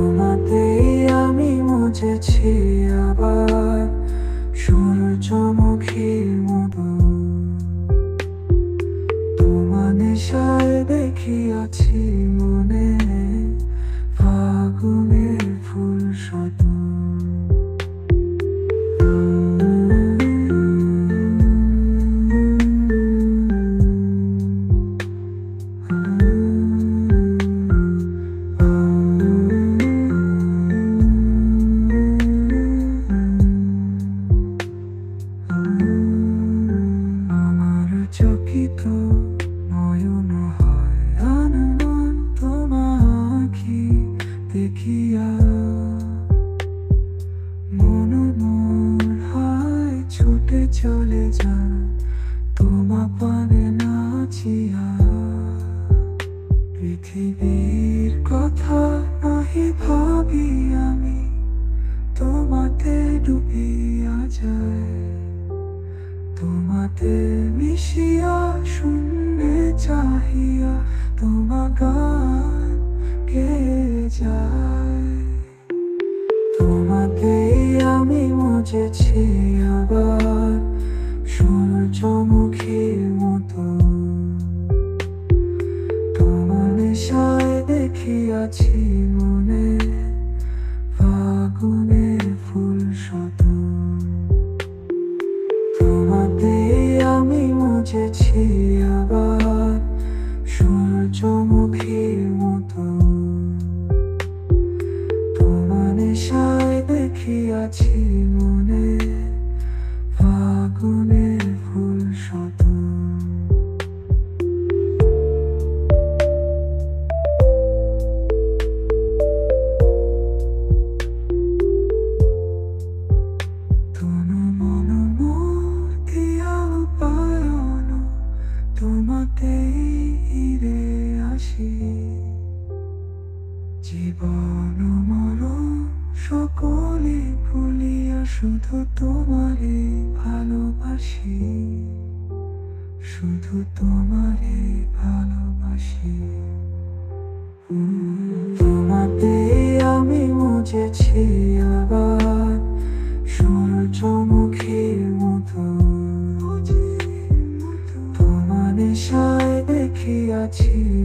তোমাতেই আমি মুছেছি আবার সূর্যমুখীর মতো তোমার নেশায় দেখিয়াছি মনে মন মোর হয়, ছুটে চলে যায় তোমা পানে নাচিয়া পৃথিবীর কথা নাহি ভাবি আমি, তোমাতে ডুবিয়া যায়। তোমাতে মিশিয়া শূন্যে চাহিয়া তোমা গান গে যায়। দেখিয়াছি মনে ফাগুনের ফুল শত। তোমাতেই আমি মুছেছি আবার সূর্যমুখীর মতো। তোমার নেশায় দেখিয়াছি মনে জীবন মরণ সকলে ভুলিয়া শুধু তোমারে ভালোবাসি। শুধু তোমারে ভালোবাসি। তোমাতে আমি মুছেছি আবার সূর্যমুখীর মতো। তোমার নেশায় দেখিয়াছি